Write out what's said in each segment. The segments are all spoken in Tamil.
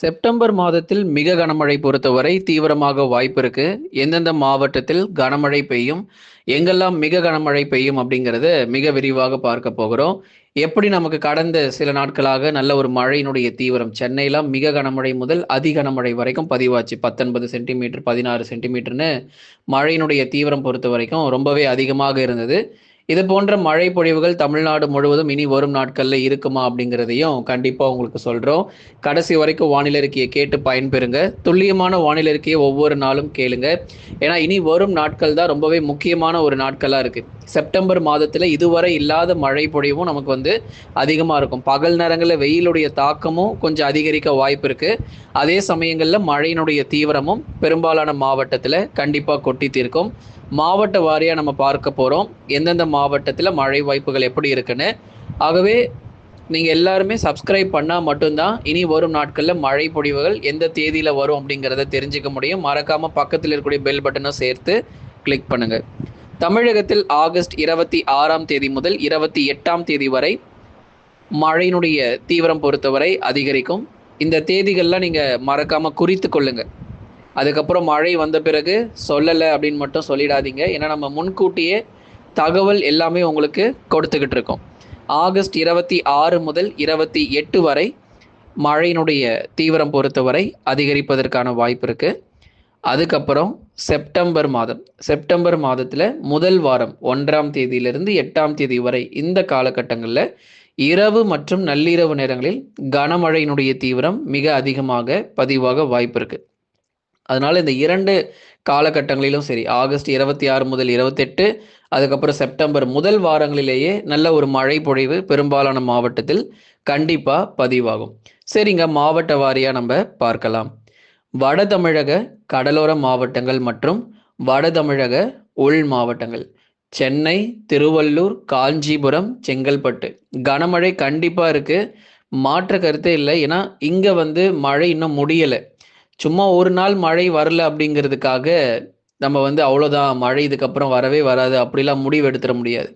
செப்டம்பர் மாதத்தில் மிக கனமழை பொறுத்தவரை தீவிரமாக வாய்ப்பு இருக்கு. எந்தெந்த மாவட்டத்தில் கனமழை பெய்யும் எங்கெல்லாம் மிக கனமழை பெய்யும் அப்படிங்கறத மிக விரிவாக பார்க்க போகிறோம். எப்படி நமக்கு கடந்த சில நாட்களாக நல்ல ஒரு மழையினுடைய தீவிரம் சென்னையெல்லாம் மிக கனமழை முதல் அதி கனமழை வரைக்கும் பதிவாச்சு. பத்தொன்பது சென்டிமீட்டர் பதினாறு சென்டிமீட்டர்னு மழையினுடைய தீவிரம் பொறுத்த வரைக்கும் ரொம்பவே அதிகமாக இருந்தது. இது போன்ற மழை பொழிவுகள் தமிழ்நாடு முழுவதும் இனி வரும் நாட்கள்ல இருக்குமா அப்படிங்கிறதையும் கண்டிப்பா உங்களுக்கு சொல்றோம். கடைசி வரைக்கும் வானிலை இருக்கையை கேட்டு பயன்பெறுங்க. துல்லியமான வானிலை இருக்கையை ஒவ்வொரு நாளும் கேளுங்க. ஏன்னா இனி வரும் நாட்கள் தான் ரொம்பவே முக்கியமான ஒரு நாட்களா இருக்கு. செப்டம்பர் மாதத்துல இதுவரை இல்லாத மழை பொழிவும் நமக்கு வந்து அதிகமா இருக்கும். பகல் நேரங்களில் வெயிலுடைய தாக்கமும் கொஞ்சம் அதிகரிக்க வாய்ப்பு இருக்கு. அதே சமயங்கள்ல மழையினுடைய தீவிரமும் பெரும்பாலான மாவட்டத்துல கண்டிப்பா கொட்டி தீர்க்கும். மாவட்ட வாரியாக நம்ம பார்க்க போகிறோம் எந்தெந்த மாவட்டத்தில் மழை வாய்ப்புகள் எப்படி இருக்குன்னு. ஆகவே நீங்கள் எல்லாருமே சப்ஸ்கிரைப் பண்ணால் மட்டும்தான் இனி வரும் நாட்களில் மழை பொழிவுகள் எந்த தேதியில் வரும் அப்படிங்கிறத தெரிஞ்சுக்க முடியும். மறக்காமல் பக்கத்தில் இருக்கக்கூடிய பெல் பட்டனை சேர்த்து கிளிக் பண்ணுங்கள் தமிழகத்தில் ஆகஸ்ட் இருபத்தி ஆறாம் தேதி முதல் இருபத்தி எட்டாம் தேதி வரை மழையினுடைய தீவிரம் பொறுத்தவரை அதிகரிக்கும். இந்த தேதிகள்லாம் நீங்கள் மறக்காமல் குறித்து கொள்ளுங்கள் அதுக்கப்புறம் மழை வந்த பிறகு சொல்லலை அப்படின்னு மட்டும் சொல்லிடாதீங்க. ஏன்னா நம்ம முன்கூட்டியே தகவல் எல்லாமே உங்களுக்கு கொடுத்துக்கிட்டு இருக்கோம் ஆகஸ்ட் இருபத்தி ஆறு முதல் இருபத்தி எட்டு வரை மழையினுடைய தீவிரம் பொறுத்தவரை அதிகரிப்பதற்கான வாய்ப்பு இருக்குது அதுக்கப்புறம் செப்டம்பர் மாதம் செப்டம்பர் மாதத்தில் முதல் வாரம் ஒன்றாம் தேதியிலிருந்து எட்டாம் தேதி வரை இந்த காலகட்டங்களில் இரவு மற்றும் நள்ளிரவு நேரங்களில் கனமழையினுடைய தீவிரம் மிக அதிகமாக பதிவாக வாய்ப்பு இருக்குது அதனால இந்த இரண்டு காலகட்டங்களிலும் சரி ஆகஸ்ட் இருபத்தி ஆறு முதல் இருபத்தெட்டு அதுக்கப்புறம் செப்டம்பர் முதல் வாரங்களிலேயே நல்ல ஒரு மழை பொழிவு பெரும்பாலான மாவட்டத்தில் கண்டிப்பாக பதிவாகும். சரிங்க மாவட்ட வாரியாக நம்ம பார்க்கலாம். வட தமிழக கடலோர மாவட்டங்கள் மற்றும் வட தமிழக உள் மாவட்டங்கள். சென்னை திருவள்ளூர் காஞ்சிபுரம் செங்கல்பட்டு. கனமழை கண்டிப்பாக இருக்குது மாற்ற கருத்தே இல்லை. ஏன்னா இங்கே வந்து மழை இன்னும் முடியலை. சும்மா ஒரு நாள் மழை வரல அப்படிங்கிறதுக்காக நம்ம வந்து அவ்வளோதான் மழை இதுக்கப்புறம் வரவே வராது. அப்படிலாம் முடிவு எடுத்துட முடியாது.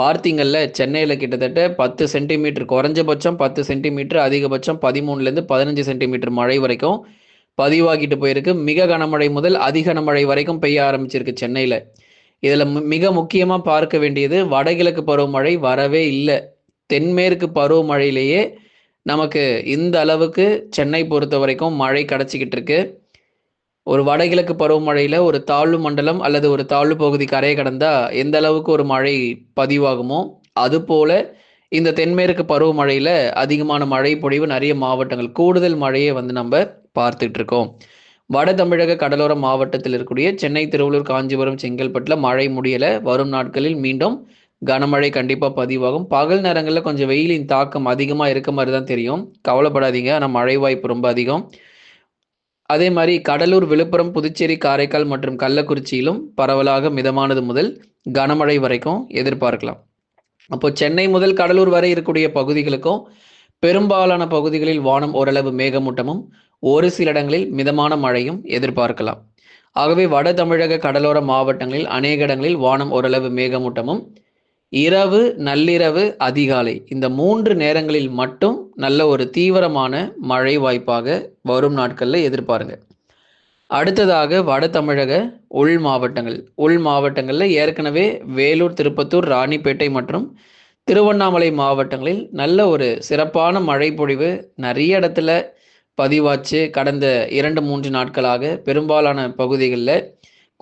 பார்த்தீங்கல்ல சென்னையில் கிட்டத்தட்ட பத்து சென்டிமீட்டர் குறைஞ்சபட்சம் பத்து சென்டிமீட்டர் அதிகபட்சம் பதிமூணுலேருந்து பதினஞ்சு சென்டிமீட்டர் மழை வரைக்கும் பதிவாகிட்டு போயிருக்கு. மிக கனமழை முதல் அதிக கனமழை வரைக்கும் பெய்ய ஆரம்பிச்சிருக்கு சென்னையில். இதில் மிக முக்கியமாக பார்க்க வேண்டியது வடகிழக்கு பருவமழை வரவே இல்லை. தென்மேற்கு பருவமழையிலேயே நமக்கு இந்த அளவுக்கு சென்னை பொறுத்த வரைக்கும் மழை கிடச்சிக்கிட்டு இருக்கு. ஒரு வடகிழக்கு பருவமழையில் ஒரு தாழ்வு மண்டலம் அல்லது ஒரு தாழ்வு பகுதி கரையை கடந்தால் எந்த அளவுக்கு ஒரு மழை பதிவாகுமோ அதுபோல இந்த தென்மேற்கு பருவமழையில் அதிகமான மழை பொழிவு நிறைய மாவட்டங்கள் கூடுதல் மழையை வந்து நம்ம பார்த்துட்டு இருக்கோம். வட தமிழக கடலோர மாவட்டத்தில் இருக்கக்கூடிய சென்னை திருவள்ளூர் காஞ்சிபுரம் செங்கல்பட்டில் மழை முடியலை. வரும் நாட்களில் மீண்டும் கனமழை கண்டிப்பாக பதிவாகும். பகல் நேரங்களில் கொஞ்சம் வெயிலின் தாக்கம் அதிகமாக இருக்க மாதிரி தான் தெரியும். கவலைப்படாதீங்க. ஆனால் மழை வாய்ப்பு ரொம்ப அதிகம். அதே மாதிரி கடலூர் விழுப்புரம் புதுச்சேரி காரைக்கால் மற்றும் கள்ளக்குறிச்சியிலும் பரவலாக மிதமானது முதல் கனமழை வரைக்கும் எதிர்பார்க்கலாம். அப்போ சென்னை முதல் கடலூர் வரை இருக்கக்கூடிய பகுதிகளுக்கும் பெரும்பாலான பகுதிகளில் வானம் ஓரளவு மேகமூட்டமும் ஒரு சில இடங்களில் மிதமான மழையும் எதிர்பார்க்கலாம். ஆகவே வட தமிழக கடலோர மாவட்டங்களில் அநேக இடங்களில் வானம் ஓரளவு மேகமூட்டமும் இரவு நள்ளிரவு அதிகாலை. இந்த மூன்று நேரங்களில் மட்டும் நல்ல ஒரு தீவிரமான மழை வாய்ப்பாக வரும் நாட்களில் எதிர்பாருங்க. அடுத்ததாக வட தமிழக உள் மாவட்டங்கள். உள் மாவட்டங்களில் ஏற்கனவே வேலூர் திருப்பத்தூர் ராணிப்பேட்டை மற்றும் திருவண்ணாமலை மாவட்டங்களில் நல்ல ஒரு சிறப்பான மழை பொழிவு நிறைய இடத்துல பதிவாச்சு. கடந்த இரண்டு மூன்று நாட்களாக பெரும்பாலான பகுதிகளில்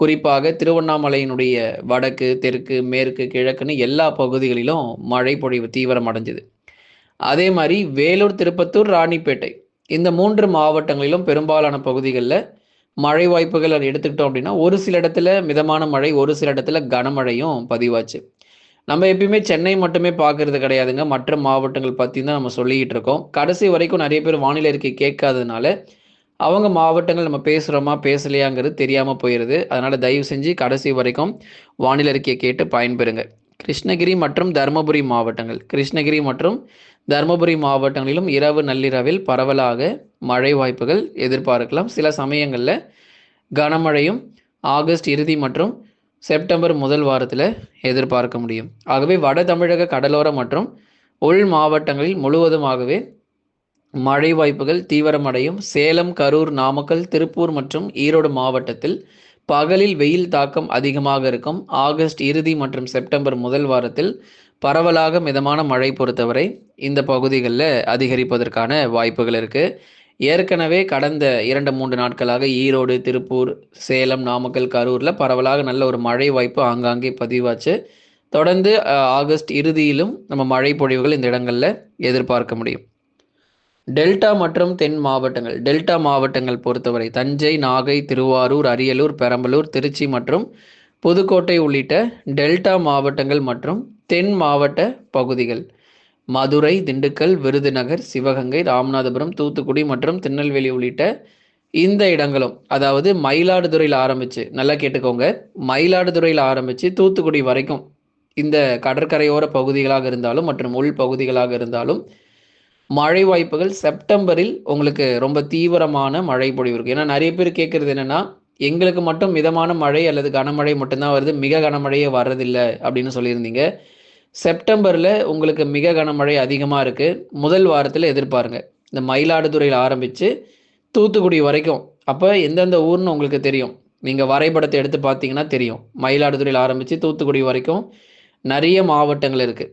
குறிப்பாக திருவண்ணாமலையினுடைய வடக்கு தெற்கு மேற்கு கிழக்குன்னு எல்லா பகுதிகளிலும் மழை பொழிவு தீவிரம் அடைஞ்சுது. அதே மாதிரி வேலூர் திருப்பத்தூர் ராணிப்பேட்டை இந்த மூன்று மாவட்டங்களிலும் பெரும்பாலான பகுதிகளில் மழை வாய்ப்புகள் எடுத்துக்கிட்டோம் அப்படின்னா ஒரு சில இடத்துல மிதமான மழை ஒரு சில இடத்துல கனமழையும் பதிவாச்சு. நம்ம எப்பயுமே சென்னை மட்டுமே பார்க்கறது கிடையாதுங்க. மற்ற மாவட்டங்கள் பற்றி தான் நம்ம சொல்லிக்கிட்டு இருக்கோம். கடைசி வரைக்கும் நிறைய பேர் வானிலை அறிக்கை கேட்காததுனால அவங்க மாவட்டங்கள் நம்ம பேசுகிறோமா பேசலையாங்கிறது தெரியாமல் போயிடுது அதனால் தயவு செஞ்சு கடைசி வரைக்கும் வானிலை அறிக்கையை கேட்டு பயன்பெறுங்க. கிருஷ்ணகிரி மற்றும் தருமபுரி மாவட்டங்கள். கிருஷ்ணகிரி மற்றும் தருமபுரி மாவட்டங்களிலும் இரவு நள்ளிரவில் பரவலாக மழை வாய்ப்புகள் எதிர்பார்க்கலாம். சில சமயங்களில் கனமழையும் ஆகஸ்ட் இறுதி மற்றும் செப்டம்பர் முதல் வாரத்தில் எதிர்பார்க்க முடியும். ஆகவே வட தமிழக கடலோர மற்றும் உள் மாவட்டங்களில் முழுவதுமாகவே மழை வாய்ப்புகள் தீவிரமடையும். சேலம் கரூர் நாமக்கல் திருப்பூர் மற்றும் ஈரோடு மாவட்டத்தில் பகலில் வெயில் தாக்கம் அதிகமாக இருக்கும். ஆகஸ்ட் இறுதி மற்றும் செப்டம்பர் முதல் வாரத்தில் பரவலாக மிதமான மழை பொறுத்தவரை இந்த பகுதிகளில் அதிகரிப்பதற்கான வாய்ப்புகள் இருக்குது ஏற்கனவே கடந்த இரண்டு மூன்று நாட்களாக ஈரோடு திருப்பூர் சேலம் நாமக்கல் கரூரில் பரவலாக நல்ல ஒரு மழை வாய்ப்பு ஆங்காங்கே பதிவாச்சு. தொடர்ந்து ஆகஸ்ட் இறுதியிலும் நம்ம மழை பொழிவுகள் இந்த இடங்களில் எதிர்பார்க்க முடியும். டெல்டா மற்றும் தென் மாவட்டங்கள். டெல்டா மாவட்டங்கள் பொறுத்தவரை தஞ்சை நாகை திருவாரூர் அரியலூர் பெரம்பலூர் திருச்சி மற்றும் புதுக்கோட்டை உள்ளிட்ட டெல்டா மாவட்டங்கள் மற்றும் தென் மாவட்ட பகுதிகள். மதுரை திண்டுக்கல் விருதுநகர் சிவகங்கை ராமநாதபுரம் தூத்துக்குடி மற்றும் திருநெல்வேலி உள்ளிட்ட இந்த இடங்களும் அதாவது மயிலாடுதுறையில் ஆரம்பித்து நல்லா கேட்டுக்கோங்க. மயிலாடுதுறையில் ஆரம்பித்து தூத்துக்குடி வரைக்கும் இந்த கடற்கரையோர பகுதிகளாக இருந்தாலும் மற்றும் உள் பகுதிகளாக இருந்தாலும் மழை வாய்ப்புகள் செப்டம்பரில் உங்களுக்கு ரொம்ப தீவிரமான மழை பொழிவு இருக்குது ஏன்னா நிறைய பேர் கேட்குறது என்னென்னா எங்களுக்கு மட்டும் மிதமான மழை அல்லது கனமழை மட்டும்தான் வருது மிக கனமழையே வர்றதில்லை அப்படின்னு சொல்லியிருந்தீங்க. செப்டம்பரில் உங்களுக்கு மிக கனமழை அதிகமாக இருக்குது முதல் வாரத்தில் எதிர்பாருங்க. இந்த மயிலாடுதுறையில் ஆரம்பித்து தூத்துக்குடி வரைக்கும். அப்போ எந்தெந்த ஊர்னு உங்களுக்கு தெரியும். நீங்கள் வரைபடத்தை எடுத்து பார்த்தீங்கன்னா தெரியும். மயிலாடுதுறையில் ஆரம்பித்து தூத்துக்குடி வரைக்கும் நிறைய மாவட்டங்கள் இருக்குது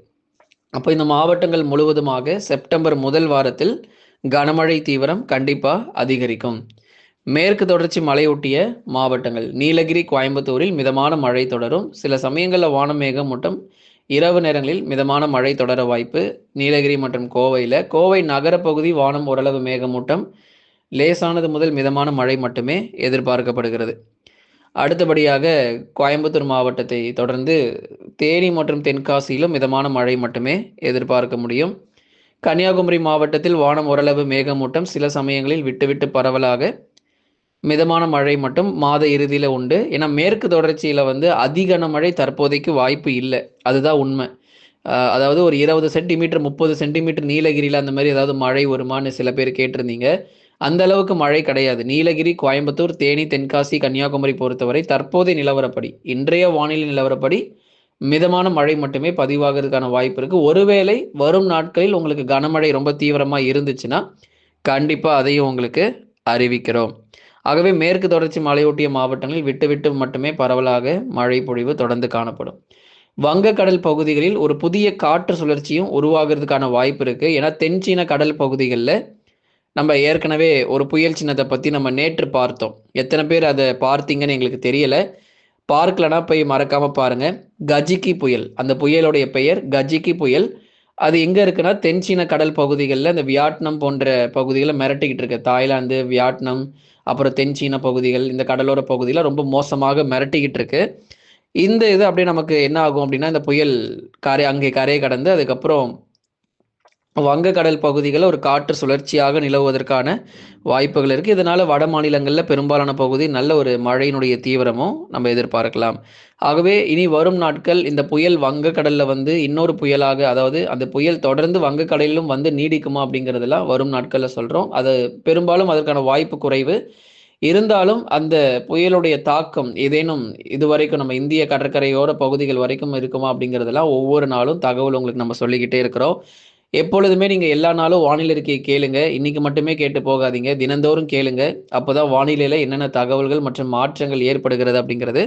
அப்போ இந்த மாவட்டங்கள் முழுவதுமாக செப்டம்பர் முதல் வாரத்தில் கனமழை தீவிரம் கண்டிப்பாக அதிகரிக்கும். மேற்கு தொடர்ச்சி மலையொட்டிய மாவட்டங்கள் நீலகிரி கோயம்புத்தூரில் மிதமான மழை தொடரும். சில சமயங்களில் வானமேகம் மற்றும் இரவு நேரங்களில் மிதமான மழை தொடர வாய்ப்பு நீலகிரி மற்றும் கோவையில். கோவை நகரப்பகுதி வானம் ஓரளவு மேகமூட்டம் லேசானது முதல் மிதமான மழை மட்டுமே எதிர்பார்க்கப்படுகிறது. அடுத்தபடியாக கோயம்புத்தூர் மாவட்டத்தை தொடர்ந்து தேனி மற்றும் தென்காசியிலும் மிதமான மழை மட்டுமே எதிர்பார்க்க முடியும். கன்னியாகுமரி மாவட்டத்தில் வானம் ஓரளவு மேகமூட்டம் சில சமயங்களில் விட்டுவிட்டு பரவலாக மிதமான மழை மட்டும் மாத இறுதியில் உண்டு. ஏன்னா மேற்கு தொடர்ச்சியில் வந்து அதிகன மழை தற்போதைக்கு வாய்ப்பு இல்லை. அதுதான் உண்மை. அதாவது ஒரு இருபது சென்டிமீட்டர் முப்பது சென்டிமீட்டர் நீலகிரியில் அந்த மாதிரி ஏதாவது மழை வருமானு சில பேர் கேட்டிருந்தீங்க. அந்த அளவுக்கு மழை கிடையாது. நீலகிரி கோயம்புத்தூர் தேனி தென்காசி கன்னியாகுமரி பொறுத்தவரை தற்போதைய நிலவரப்படி இன்றைய வானிலை நிலவரப்படி மிதமான மழை மட்டுமே பதிவாகிறதுக்கான வாய்ப்பு இருக்குது ஒருவேளை வரும் நாட்களில் உங்களுக்கு கனமழை ரொம்ப தீவிரமாக இருந்துச்சுன்னா கண்டிப்பாக அதையும் உங்களுக்கு அறிவிக்கிறோம். ஆகவே மேற்கு தொடர்ச்சி மலையொட்டிய மாவட்டங்களில் விட்டு விட்டு மட்டுமே பரவலாக மழை பொழிவு தொடர்ந்து காணப்படும். வங்கக்கடல் பகுதிகளில் ஒரு புதிய காற்று சுழற்சியும் உருவாகிறதுக்கான வாய்ப்பு இருக்குது ஏன்னா தென்சீன கடல் பகுதிகளில் நம்ம ஏற்கனவே ஒரு புயல் சின்னத்தை பற்றி நம்ம நேற்று பார்த்தோம். எத்தனை பேர் அதை பார்த்தீங்கன்னு எங்களுக்கு தெரியலை. பார்க்கலனா போய் மறக்காமல் பாருங்கள் கஜிக்கி புயல். அந்த புயலுடைய பெயர் கஜிக்கி புயல். அது எங்கே இருக்குன்னா தென்சீன கடல் பகுதிகளில் இந்த வியட்நாம் போன்ற பகுதிகளை மிரட்டிக்கிட்டு இருக்கு. தாய்லாந்து வியட்நாம் அப்புறம் தென்சீன பகுதிகள் இந்த கடலோர பகுதியில் ரொம்ப மோசமாக மிரட்டிக்கிட்டு இருக்கு. இந்த இது அப்படியே நமக்கு என்ன ஆகும் அப்படின்னா இந்த புயல் கரை அங்கே கரையை கடந்து அதுக்கப்புறம் வங்கக்கடல் பகுதிகளில் ஒரு காற்று சுழற்சியாக நிலவுவதற்கான வாய்ப்புகள் இருக்குது இதனால் வட மாநிலங்களில் பெரும்பாலான பகுதி நல்ல ஒரு மழையினுடைய தீவிரமும் நம்ம எதிர்பார்க்கலாம். ஆகவே இனி வரும் நாட்கள் இந்த புயல் வங்கக்கடலில் வந்து இன்னொரு புயலாக அதாவது அந்த புயல் தொடர்ந்து வங்கக்கடலிலும் வந்து நீடிக்குமா அப்படிங்கிறதெல்லாம் வரும் நாட்களில் சொல்கிறோம் அது பெரும்பாலும் அதற்கான வாய்ப்பு குறைவு. இருந்தாலும் அந்த புயலுடைய தாக்கம் ஏதேனும் இதுவரைக்கும் நம்ம இந்திய கடற்கரையோர பகுதிகள் வரைக்கும் இருக்குமா அப்படிங்கிறதெல்லாம் ஒவ்வொரு நாளும் தகவல் உங்களுக்கு நம்ம சொல்லிக்கிட்டே இருக்கிறோம். எப்பொழுதுமே நீங்கள் எல்லா நாளும் வானிலை இருக்கையை கேளுங்க. இன்னைக்கு மட்டுமே கேட்டு போகாதீங்க. தினந்தோறும் கேளுங்க. அப்போதான் வானிலையில் என்னென்ன தகவல்கள் மற்றும் மாற்றங்கள் ஏற்படுகிறது அப்படிங்கிறது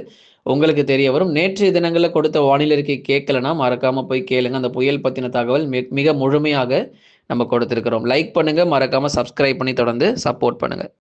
உங்களுக்கு தெரிய வரும். நேற்றைய தினங்களில் கொடுத்த வானிலை இருக்கை கேட்கலன்னா மறக்காமல் போய் கேளுங்க. அந்த புயல் பற்றின தகவல் மிக முழுமையாக நம்ம கொடுத்துருக்கிறோம். லைக் பண்ணுங்கள் மறக்காமல் சப்ஸ்கிரைப் பண்ணி தொடர்ந்து சப்போர்ட் பண்ணுங்கள்